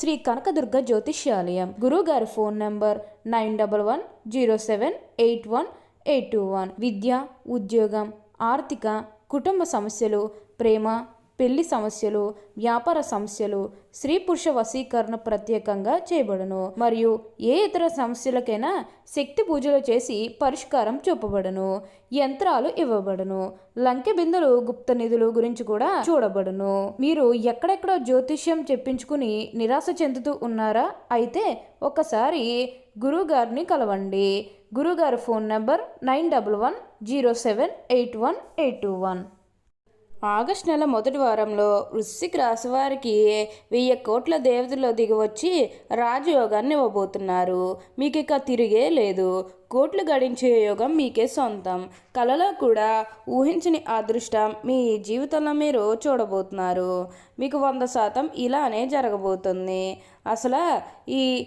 శ్రీ కనకదుర్గ జ్యోతిష్యాలయం. గురువు గారి phone number nine double one zero seven eight one eight two one. విద్య ఉద్యోగం ఆర్థిక కుటుంబ సమస్యలు ప్రేమ పెళ్ళి సమస్యలు వ్యాపార సమస్యలు స్త్రీ పురుష వశీకరణ ప్రత్యేకంగా చేయబడును. మరియు ఏ ఇతర సమస్యలకైనా శక్తి పూజలు చేసి పరిష్కారం చూపబడును. యంత్రాలు ఇవ్వబడును. లంకె బిందులు గుప్త నిధులు గురించి కూడా చూడబడును. మీరు ఎక్కడెక్కడో జ్యోతిష్యం చెప్పించుకుని నిరాశ చెందుతూ ఉన్నారా? అయితే ఒకసారి గురువుగారిని కలవండి. గురుగారి phone number nine double one zero seven eight one eight two one. August నెల మొదటి వారంలో వృశ్చిక రాశి వారికి వెయ్యి కోట్ల దేవతలు దిగివచ్చి రాజయోగాన్ని ఇవ్వబోతున్నారు. మీకు ఇక తిరిగే లేదు. కోట్లు గడించే యోగం మీకే సొంతం. కలలో కూడా ఊహించని అదృష్టం మీ జీవితంలో మీరు చూడబోతున్నారు. మీకు వంద శాతం ఇలానే జరగబోతుంది. అసలు ఈ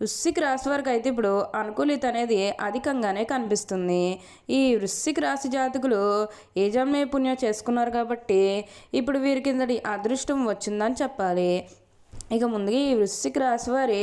వృశ్చిక రాశి వారికి అయితే ఇప్పుడు అనుకూలిత అనేది అధికంగానే కనిపిస్తుంది. ఈ వృశ్చిక రాశి జాతకులు ఏ పుణ్యం చేసుకున్నారు కాబట్టి ఇప్పుడు వీరి కిందటి అదృష్టం వచ్చిందని చెప్పాలి. ఇక ముందుగా ఈ వృశ్చిక రాశి వారి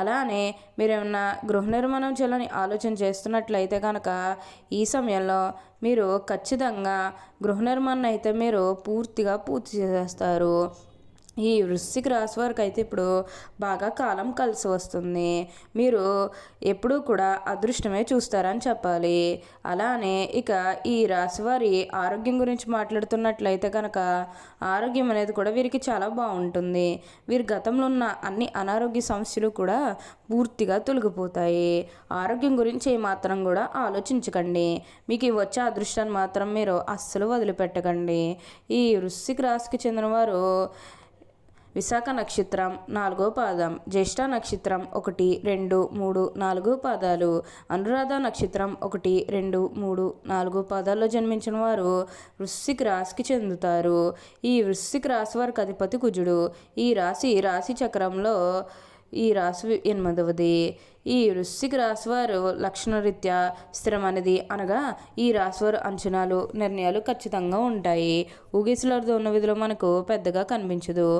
అలానే మీరేమన్నా గృహ నిర్మాణం చేయాలని ఆలోచన చేస్తున్నట్లయితే కనుక ఈ సమయంలో మీరు ఖచ్చితంగా గృహ నిర్మాణం అయితే మీరు పూర్తిగా పూర్తి చేసేస్తారు. ఈ వృశ్చిక రాశి వారికి అయితే ఇప్పుడు బాగా కాలం కలిసి వస్తుంది. మీరు ఎప్పుడూ కూడా అదృష్టమే చూస్తారని చెప్పాలి. అలానే ఇక ఈ రాశి వారి ఆరోగ్యం గురించి మాట్లాడుతున్నట్లయితే కనుక ఆరోగ్యం అనేది కూడా వీరికి చాలా బాగుంటుంది. వీరి గతంలో ఉన్న అన్ని అనారోగ్య సమస్యలు కూడా పూర్తిగా తొలగిపోతాయి. ఆరోగ్యం గురించి ఏమాత్రం కూడా ఆలోచించకండి. మీకు వచ్చే అదృష్టాన్ని మాత్రం మీరు అస్సలు వదిలిపెట్టకండి. ఈ వృశ్చిక రాశికి చెందినవారు విశాఖ నక్షత్రం నాలుగో పాదం జ్యేష్ఠ నక్షత్రం ఒకటి రెండు మూడు నాలుగు పాదాలు. అనురాధ నక్షత్రం ఒకటి రెండు మూడు నాలుగు పాదాల్లో జన్మించిన వారు వృశ్చిక రాశికి చెందుతారు. ఈ వృశ్చిక రాశి వారికి అధిపతి కుజుడు. ఈ రాశి రాశి చక్రంలో ఈ రాశి ఎనిమిదవది. ఈ వృశ్చిక రాశివారు లక్షణరీత్యా స్థిరమైనది అనగా ఈ రాశివారు అంచనాలు నిర్ణయాలు ఖచ్చితంగా ఉంటాయి. ఊగిసలాడుతూ ఉన్న విధిలో మనకు పెద్దగా కనిపించదు.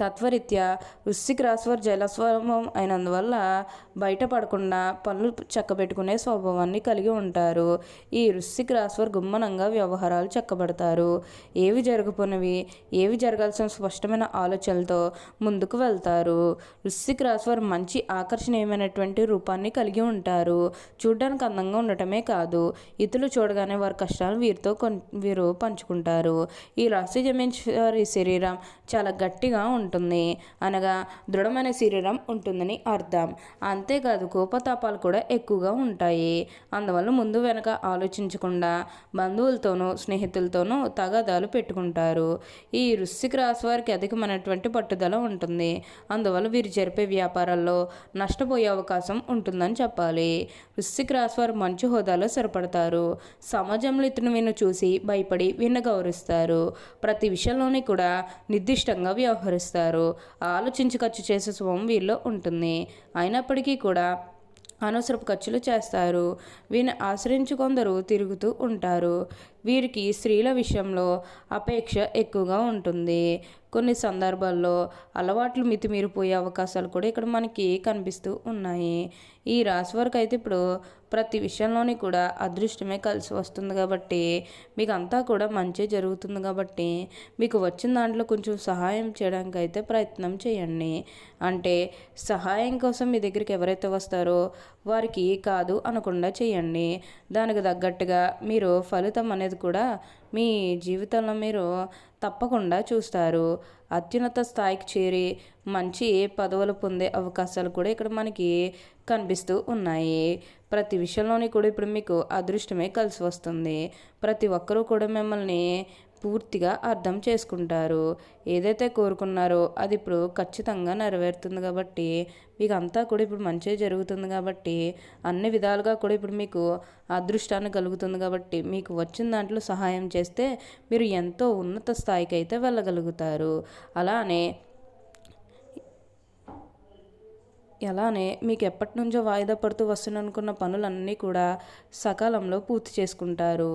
తత్వరీత్యా వృశ్చిక రాశివారు జలస్వభావం అయినందువల్ల బయటపడకుండా పనులు చక్కబెట్టుకునే స్వభావాన్ని కలిగి ఉంటారు. ఈ వృశ్చిక రాశివారు గుమ్మనంగా వ్యవహారాలు చక్కబడతారు. ఏవి జరగపోనివి ఏవి జరగాల్సిన స్పష్టమైన ఆలోచనలతో ముందుకు వెళ్తారు. వృశ్చిక రాశివారు మంచి ఆకర్షణీయమైనటువంటి రూపాన్ని కలిగి ఉంటారు. చూడడానికి అందంగా ఉండటమే కాదు ఇతరులు చూడగానే వారి కష్టాలు వీరితో కొన్ వీరు పంచుకుంటారు. ఈ రాశి వారి శరీరం చాలా గట్టిగా ఉంటుంది. అనగా దృఢమైన శరీరం ఉంటుందని అర్థం. అంతేకాదు కోపతాపాలు కూడా ఎక్కువగా ఉంటాయి. అందువల్ల ముందు వెనక ఆలోచించకుండా బంధువులతోనూ స్నేహితులతోనూ తగాదాలు పెట్టుకుంటారు. ఈ వృశ్చిక రాశి వారికి అధికమైనటువంటి పట్టుదల ఉంటుంది. అందువల్ల వీరు జరిపే వ్యాపారాల్లో నష్టపోయే అవకాశం ఉంటుందని చెప్పాలి. వృశ్చిక రాశి వారు మంచి హోదాలో సరిపడతారు. సమాజంలో ఇతను విన్ను చూసి భయపడి విన్న గౌరవిస్తారు. ప్రతి విషయంలోని కూడా నిర్దిష్టంగా వ్యవహరిస్తారు. ఆలోచించి ఖర్చు చేసే స్వభావం వీళ్ళలో ఉంటుంది. అయినప్పటికీ కూడా అనవసరపు ఖర్చులు చేస్తారు. వీరిని ఆశ్రయించు కొందరు తిరుగుతూ ఉంటారు. వీరికి స్త్రీల విషయంలో అపేక్ష ఎక్కువగా ఉంటుంది. కొన్ని సందర్భాల్లో అలవాట్లు మితిమీరిపోయే అవకాశాలు కూడా ఇక్కడ మనకి కనిపిస్తూ ఉన్నాయి. ఈ రాశి వరకు అయితే ఇప్పుడు ప్రతి విషయంలోని కూడా అదృష్టమే కలిసి వస్తుంది కాబట్టి మీకు అంతా కూడా మంచి జరుగుతుంది కాబట్టి మీకు వచ్చిన దాంట్లో కొంచెం సహాయం చేయడానికి అయితే ప్రయత్నం చేయండి. అంటే సహాయం కోసం మీ దగ్గరికి ఎవరైతే వస్తారో వారికి కాదు అనకుండా చేయండి. దానికి తగ్గట్టుగా మీరు ఫలితం అనేది కూడా మీ జీవితంలో మీరు తప్పకుండా చూస్తారు. అత్యున్నత స్థాయికి చేరి మంచి పదవులు పొందే అవకాశాలు కూడా ఇక్కడ మనకి కనిపిస్తూ ఉన్నాయి. ప్రతి విషయంలోని కూడా ఇప్పుడు మీకు అదృష్టమే కలిసి వస్తుంది. ప్రతి ఒక్కరూ కూడా మిమ్మల్ని పూర్తిగా అర్థం చేసుకుంటారు. ఏదైతే కోరుకున్నారో అది ఇప్పుడు ఖచ్చితంగా నెరవేరుతుంది కాబట్టి మీకు అంతా కూడా ఇప్పుడు మంచి జరుగుతుంది కాబట్టి అన్ని విధాలుగా కూడా ఇప్పుడు మీకు అదృష్టాన్ని కలుగుతుంది కాబట్టి మీకు వచ్చిన దాంట్లో సహాయం చేస్తే మీరు ఎంతో ఉన్నత స్థాయికి అయితే వెళ్ళగలుగుతారు. అలానే ఎలానే మీకు ఎప్పటి నుంచో వాయిదా పడుతూ వస్తున్ననుకున్న పనులన్నీ కూడా సకాలంలో పూర్తి చేసుకుంటారు.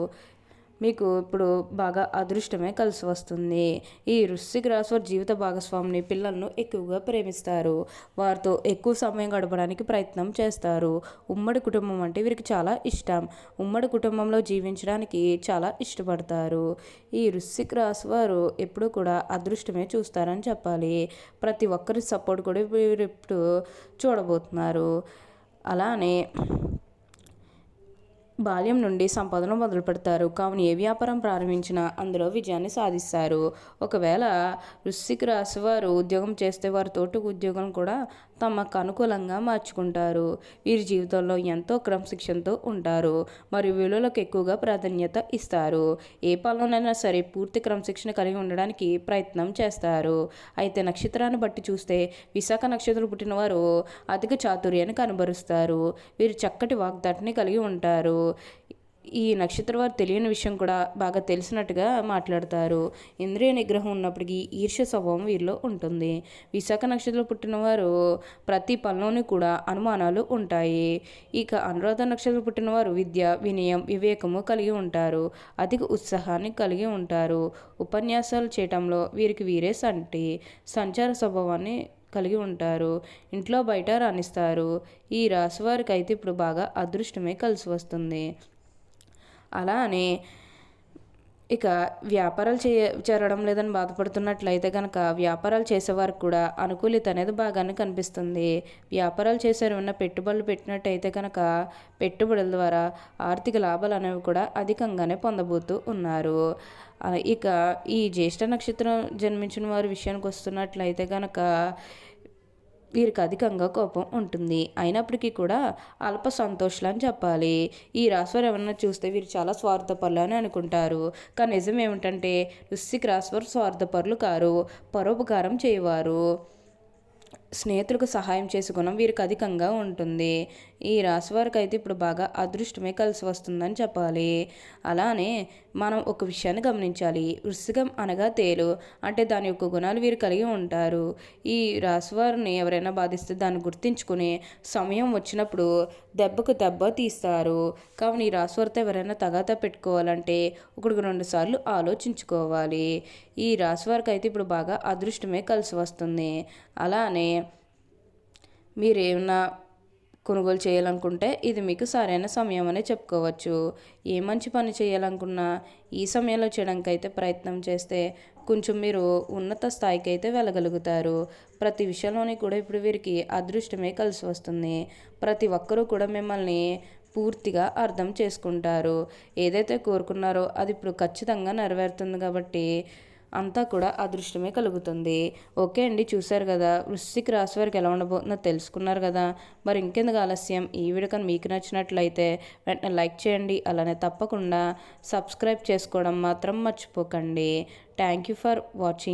మీకు ఇప్పుడు బాగా అదృష్టమే కలిసి వస్తుంది. ఈ వృశ్చిక రాశి వారి జీవిత భాగస్వామిని పిల్లలను ఎక్కువగా ప్రేమిస్తారు. వారితో ఎక్కువ సమయం గడపడానికి ప్రయత్నం చేస్తారు. ఉమ్మడి కుటుంబం అంటే వీరికి చాలా ఇష్టం. ఉమ్మడి కుటుంబంలో జీవించడానికి చాలా ఇష్టపడతారు. ఈ వృశ్చిక రాశి వారు ఎప్పుడు కూడా అదృష్టమే చూస్తారని చెప్పాలి. ప్రతి ఒక్కరి సపోర్ట్ కూడా వీరు ఇప్పుడు చూడబోతున్నారు. అలానే బాల్యం నుండి సంపదను మొదలు పెడతారు కావున ఏ వ్యాపారం ప్రారంభించినా అందులో విజయాన్ని సాధిస్తారు. ఒకవేళ వృశ్చిక రాశి వారు ఉద్యోగం చేస్తే వారి తోటి ఉద్యోగం కూడా తమకు అనుకూలంగా మార్చుకుంటారు. వీరి జీవితంలో ఎంతో క్రమశిక్షణతో ఉంటారు. మరియు విలువలకు ఎక్కువగా ప్రాధాన్యత ఇస్తారు. ఏ పనులనైనా సరే పూర్తి క్రమశిక్షణ కలిగి ఉండడానికి ప్రయత్నం చేస్తారు. అయితే నక్షత్రాన్ని బట్టి చూస్తే విశాఖ నక్షత్రం పుట్టిన వారు అధిక చాతుర్యాన్ని కనబరుస్తారు. వీరు చక్కటి వాగ్దాటిని కలిగి ఉంటారు. ఈ నక్షత్ర వారు తెలియని విషయం కూడా బాగా తెలిసినట్టుగా మాట్లాడతారు. ఇంద్రియ నిగ్రహం ఉన్నప్పటికీ ఈర్ష్య స్వభావం వీరిలో ఉంటుంది. విశాఖ నక్షత్రంలో పుట్టినవారు ప్రతి పనిలోనూ కూడా అనుమానాలు ఉంటాయి. ఇక అనురాధ నక్షత్రం పుట్టినవారు విద్య వినయం వివేకము కలిగి ఉంటారు. అధిక ఉత్సాహాన్ని కలిగి ఉంటారు. ఉపన్యాసాలు చేయటంలో వీరికి వీరే సంటి సంచార స్వభావాన్ని కలిగి ఉంటారు. ఇంట్లో బయట రాణిస్తారు. ఈ రాశివారికి అయితే ఇప్పుడు బాగా అదృష్టమే కలిసి వస్తుంది. అలానే ఇక వ్యాపారాలు చే చేరడం లేదని బాధపడుతున్నట్లయితే కనుక వ్యాపారాలు చేసేవారికి కూడా అనుకూలిత అనేది బాగానే కనిపిస్తుంది. వ్యాపారాలు చేసేవారు ఉన్న పెట్టుబడులు పెట్టినట్టయితే కనుక పెట్టుబడుల ద్వారా ఆర్థిక లాభాలు అనేవి కూడా అధికంగానే పొందబోతూ ఉన్నారు. ఇక ఈ జ్యేష్ఠ నక్షత్రం జన్మించిన వారి విషయానికి వస్తున్నట్లయితే కనుక వీరికి అధికంగా కోపం ఉంటుంది. అయినప్పటికీ కూడా అల్ప సంతోషాలు అని చెప్పాలి. ఈ రాశివారు ఎవరన్నా చూస్తే వీరు చాలా స్వార్థపరులు అని అనుకుంటారు. కానీ నిజం ఏమిటంటే వృశ్చిక రాశివారు స్వార్థపరులు కారు. పరోపకారం చేయవారు. స్నేహితులకు సహాయం చేసే గుణం వీరికి అధికంగా ఉంటుంది. ఈ రాశి వారికి అయితే ఇప్పుడు బాగా అదృష్టమే కలిసి వస్తుందని చెప్పాలి. అలానే మనం ఒక విషయాన్ని గమనించాలి. వృశ్చికం అనగా తేలు. అంటే దాని యొక్క గుణాలు వీరు కలిగి ఉంటారు. ఈ రాశి వారిని ఎవరైనా బాధిస్తే దాన్ని గుర్తించుకుని సమయం వచ్చినప్పుడు దెబ్బకు దెబ్బ తీస్తారు. కావున ఈ రాశి వారితో ఎవరైనా తగాతా పెట్టుకోవాలంటే ఒకటికి రెండు సార్లు ఆలోచించుకోవాలి. ఈ రాశి వారికి అయితే ఇప్పుడు బాగా అదృష్టమే కలిసి వస్తుంది. అలానే మీరేమన్నా కొనుగోలు చేయాలనుకుంటే ఇది మీకు సరైన సమయం అనే చెప్పుకోవచ్చు. ఏ మంచి పని చేయాలనుకున్నా ఈ సమయంలో చేయడానికి అయితే ప్రయత్నం చేస్తే కొంచెం మీరు ఉన్నత స్థాయికి అయితే వెళ్ళగలుగుతారు. ప్రతి విషయంలోని కూడా ఇప్పుడు వీరికి అదృష్టమే కలిసి వస్తుంది. ప్రతి ఒక్కరూ కూడా మిమ్మల్ని పూర్తిగా అర్థం చేసుకుంటారు. ఏదైతే కోరుకున్నారో అది ఇప్పుడు ఖచ్చితంగా నెరవేరుతుంది కాబట్టి అంతా కూడా అదృష్టమే కలుగుతుంది. ఓకే అండి చూశారు కదా వృశ్చిక రాశి వారికి ఎలా ఉండబోతుందో తెలుసుకున్నారు కదా. మరి ఇంకెందుకు ఆలస్యం? ఈ వీడియో కానీ మీకు నచ్చినట్లయితే వెంటనే లైక్ చేయండి అలానే తప్పకుండా సబ్స్క్రైబ్ చేసుకోవడం మాత్రం మర్చిపోకండి. Thank you for watching.